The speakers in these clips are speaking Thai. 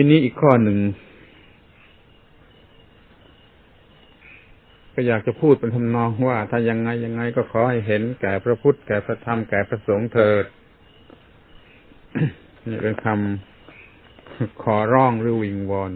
ทีนี้อีกข้อหนึ่ง ก็อยากจะพูดเป็นทำนองว่า ถ้ายังไงยังไงก็ขอให้เห็นแก่พระพุทธแก่พระธรรมแก่พระสงฆ์เถิดนี่เป็นคำขอร้องหรือวิงวอน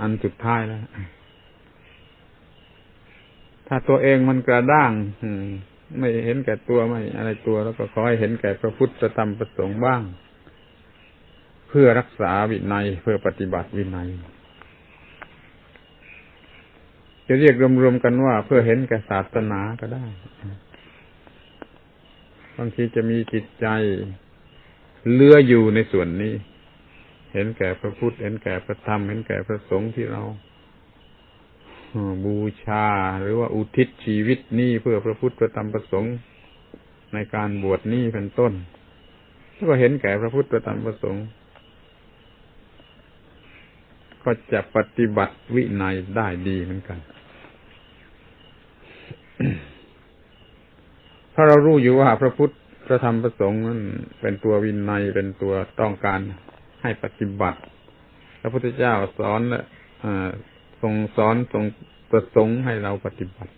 อันสุดท้ายแล้ว ถ้าตัวเองมันกระด้างไม่เห็นแก่ตัวไม่อะไรตัว แล้วก็ขอให้เห็นแก่พระพุทธธรรมประสงค์บ้าง เพื่อรักษาวินัย เพื่อปฏิบัติวินัย จะเรียกรวมๆกันว่าเพื่อเห็นแก่ศาสนาก็ได้บางทีจะมีจิตใจเลื้ออยู่ในส่วนนี้ เห็นแก่พระพุทธ เห็นแก่พระธรรม เห็นแก่พระสงฆ์ที่เราบูชาหรือว่าอุทิศชีวิตนี้เพื่อพระพุทธพระธรรมพระสงฆ์ในการบวชนี้เป็นต้น แล้วก็เห็นแก่พระพุทธพระธรรมพระสงฆ์ ก็จะปฏิบัติวินัยได้ดีเหมือนกันเพราเรารู้อยู่ว่าพระพุทธพระธรรมพระสงฆ์นั้นเป็นตัววินัยเป็นตัวต้องการให้ปฏิบัติ พระพุทธเจ้าสอนและทรงสอนทรงประสงค์ให้เราปฏิบัติ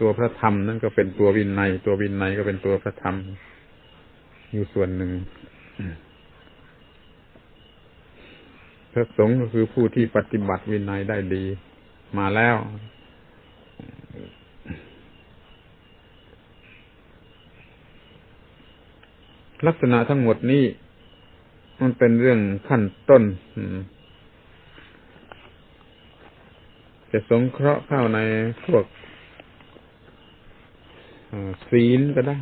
ตัวพระธรรมนั่นก็เป็นตัววินัย ตัววินัยก็เป็นตัวพระธรรมอยู่ส่วนหนึ่ง ระสงฆ์ก็คือผู้ที่ปฏิบัติวินัยได้ดี มาแล้ว ลักษณะทั้งหมดนี้ มันเป็นเรื่องขั้นต้นจะสงเคราะห์เข้าในพวกศีลก็ได้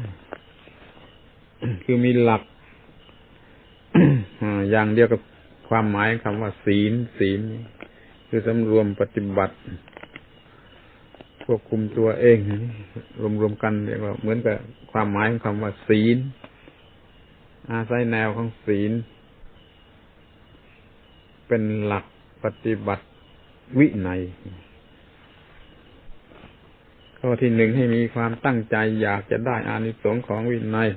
คือมีหลักอย่างเดียวกับ ความหมายคำว่า ศีล ศีล คือสำรวมปฏิบัติควบคุมตัวเองรวมๆกันเรียกว่าเหมือนกับความหมายของคำว่า ศีล อาศัยแนวของศีล เป็นหลักปฏิบัติวินัยข้อที่หนึ่งให้มีความตั้งใจอยากจะได้อานิสงส์ของวินัย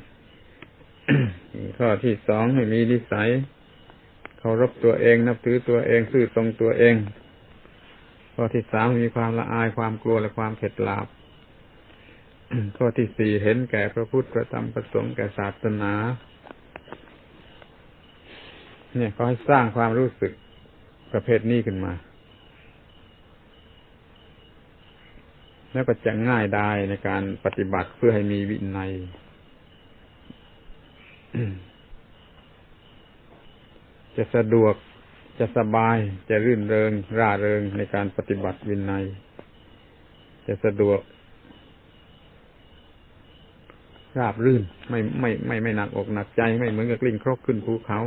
ข้อที่สองให้มีนิสัย เคารพตัวเอง นับถือตัวเองซื่อตรงตัวเอง ข้อที่สามมีความละอายความกลัวและความเข็ดหลาบ ข้อที่สี่เห็นแก่พระพุทธพระธรรมประสงค์แก่ศาสนา เนี่ยเขาให้สร้างความรู้สึกประเภทนี้ขึ้นมา แล้วก็จะง่ายได้ในการปฏิบัติเพื่อให้มีวินัย จะสะดวกจะสบายจะรื่นเริง ร่าเริงในการปฏิบัติวินัย จะสะดวก ราบรื่น ไม่ไม่ไม่ไม่หนักอกหนักใจไม่เหมือนกับกลิ้งครกขึ้นภูเขา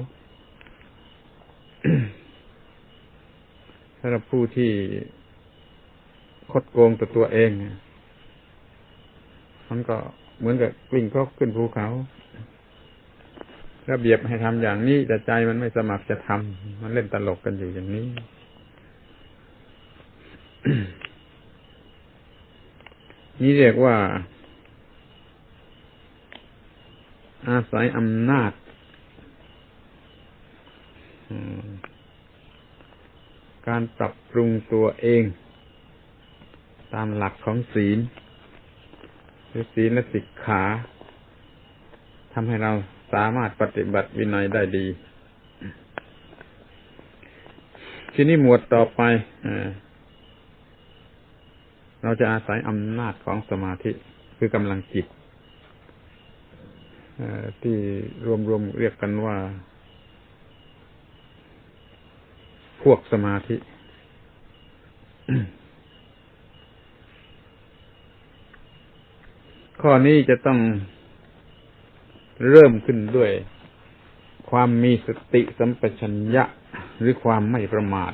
สำหรับผู้ที่คดโกงตัวตัวเองมันก็เหมือนกับกลิ้งครกขึ้นภูเขา ระเบียบให้ทำอย่างนี้แต่ใจมันไม่สมัครจะทำมันเล่นตลกกันอยู่อย่างนี้นี่เรียกว่า อาศัยอำนาจการปรับปรุงตัวเอง ตามหลักของศีลหรือศีลและสิกขาทำให้เรา สามารถปฏิบัติวินัยได้ดี ทีนี้หมวดต่อไปเราจะอาศัยอำนาจของสมาธิคือกำลังจิตที่รวมๆเรียกกันว่า พวกสมาธิ ข้อนี้จะต้อง เริ่มขึ้นด้วย ความมีสติสัมปชัญญะหรือความไม่ประมาท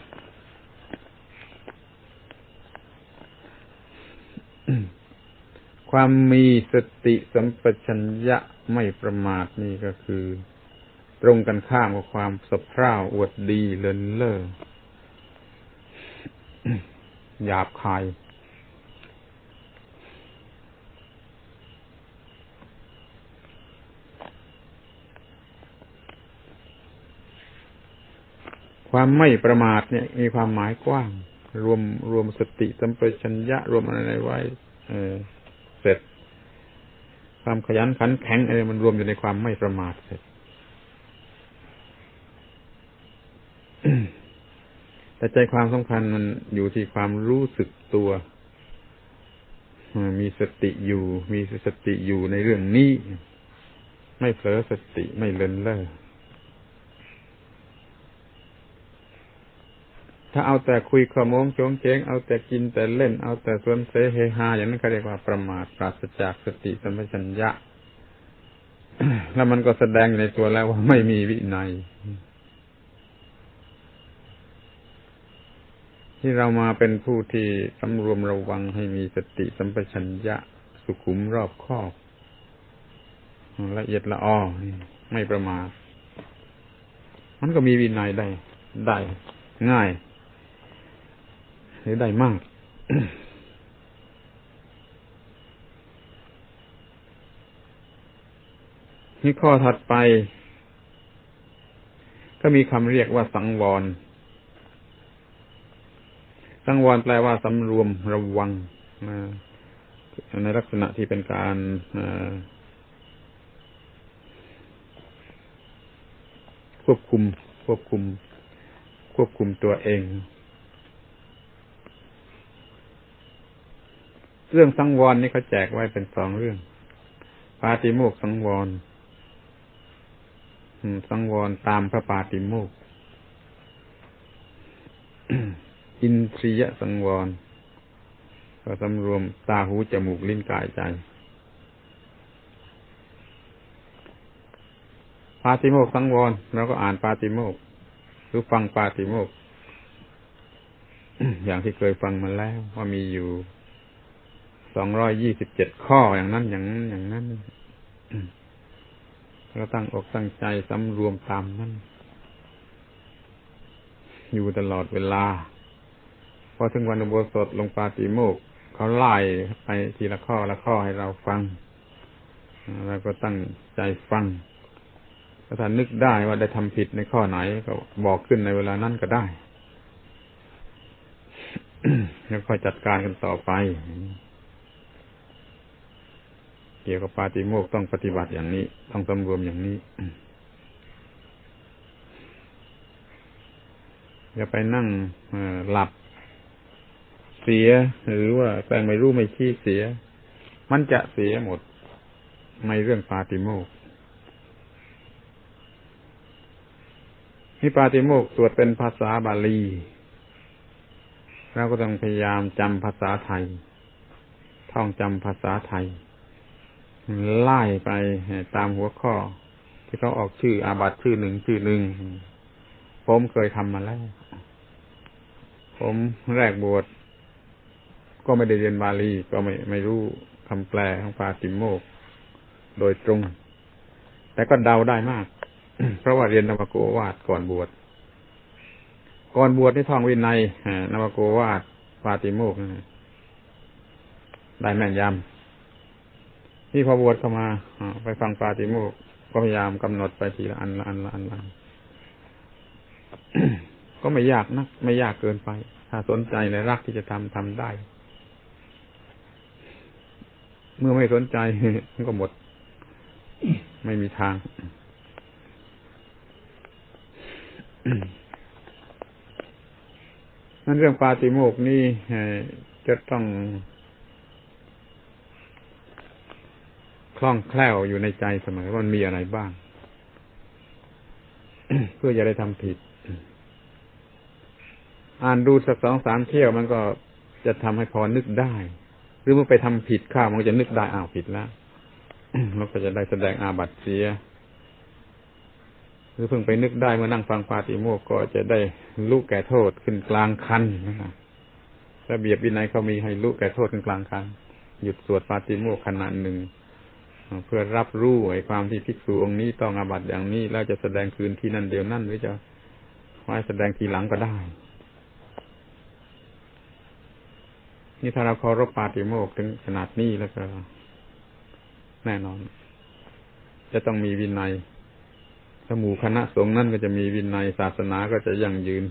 ความมีสติสัมปชัญญะไม่ประมาทนี่ก็คือ ตรงกันข้ามกับความสะพร่าอวดดีเลินเล่อหยาบคาย ความไม่ประมาทเนี่ย มีความหมายกว้าง รวมรวมสติสัมปชัญญะรวมอะไรไว้ เออ เสร็จ ความขยันขันแข็งอะไรมันรวมอยู่ในความไม่ประมาทเสร็จแต่ใจความสำคัญมันอยู่ที่ความรู้สึกตัวมีสติอยู่ มีสติอยู่ในเรื่องนี้ ไม่เผลอสติไม่เลินเล่อ ถ้าเอาแต่คุยขโมงโจงเจงเอาแต่กินแต่เล่น เอาแต่สวนเสเฮฮาอย่างนั้นเขาเรียกว่าประมาทปราศจากสติสัมปชัญญะแล้วมันก็แสดงในตัวแล้วว่าไม่มีวินัย ที่เรามาเป็นผู้ที่สำรวมระวังให้มีสติสัมปชัญญะสุขุมรอบคอบละเอียดละอ้อไม่ประมาทมันก็มีวินัยได้ ได้ ง่าย หรือได้มากนี่ข้อถัดไป ก็มีคำเรียกว่าสังวร สังวรแปลว่าสำรวมระวังในลักษณะที่เป็นการควบคุม ควบคุม ควบคุมตัวเอง เรื่องสังวรนี่เขาแจกไว้เป็นสองเรื่อง ปาติโมกสังวรสังวรตามพระปาติโมกอินทรียสังวร ก็สำรวมตาหูจมูกลิ้นกายใจปาติโมกสังวรเราก็อ่านปาติโมกหรือฟังปาติโมกอย่างที่เคยฟังมาแล้วว่ามีอยู่ สองร้อยยี่สิบเจ็ดข้ออย่างนั้นอย่างนั้นอย่างนั้นเราตั้งอกตั้งใจสำรวมตามนั้น อยู่ตลอดเวลาพอถึงวันอุโบสถลงปาติโมกเขาไล่ไปทีละข้อละข้อให้เราฟังเราก็ตั้งใจฟังถ้านึกได้ว่าได้ทำผิดในข้อไหนก็บอกขึ้นในเวลานั้นก็ได้ แล้วค่อยจัดการกันต่อไป เกี่ยวกับปาติโมกต้องปฏิบัติอย่างนี้ ต้องสำรวมอย่างนี้อย่าไปนั่งหลับเสีย หรือว่าแปลงไม่รู้ไม่ชี้เสีย มันจะเสียหมด ในเรื่องปาติโมกนี่ปาติโมกสวดเป็นภาษาบาลีเราก็ต้องพยายามจำภาษาไทย ท่องจำภาษาไทย ไล่ไปตามหัวข้อ ที่เขาออกชื่ออาบัตชื่อหนึ่งชื่อหนึ่งผมเคยทำมาแล้ว ผมแรกบวชก็ไม่ได้เรียนบาลีก็ไม่ไม่รู้คำแปลของปาติโมก โดยตรง แต่ก็เดาได้มาก เพราะว่าเรียนนวโกวาดก่อนบวชก่อนบวชที่ท่องวินัยนวโกวาดปาติโมกได้แม่นยำ ที่พอบวชเข้ามาไปฟังปาติโมกก็พยายามกำหนดไปทีละอันละอันละอันละก็ไม่ยากนัก ไม่ยากเกินไป ถ้าสนใจในรักที่จะทำทำได้ เมื่อไม่สนใจมันก็หมด ไม่มีทางนั่นเรื่องปาติโมกนี่จะต้อง คล่องแคล่วอยู่ในใจเสมอว่ามันมีอะไรบ้าง เพื่อจะได้ทำผิด อ่านดูสักสองสามเที่ยวมันก็จะทำให้พอนึกได้ หรือเมื่อไปทำผิดข้าวมันจะนึกได้อ้าวผิดแล้วมันก็จะได้แสดงอาบัติเสีย หรือเพิ่งไปนึกได้เมื่อนั่งฟังปาติโมกก็จะได้ลุกแก่โทษขึ้นกลางคันนะระเบียบวินัยเขามีให้ลุกแก่โทษขึ้นกลางคันหยุดสวดปาติโมกขนาดหนึ่ง เพื่อรับรู้ไอ้ความที่ภิกษุองค์นี้ต้องอาบัติอย่างนี้แล้วจะแสดงคืนที่นั่นเดียวนั่นหรือจะไว้แสดงทีหลังก็ได้นี่ถ้าเราเคารพปาติโมกถึงขนาดนี้แล้วก็ แน่นอน จะต้องมีวินัยถ้าหมู่คณะสงฆ์นั่นก็จะมีวินัยศาสนาก็จะยั่งยืน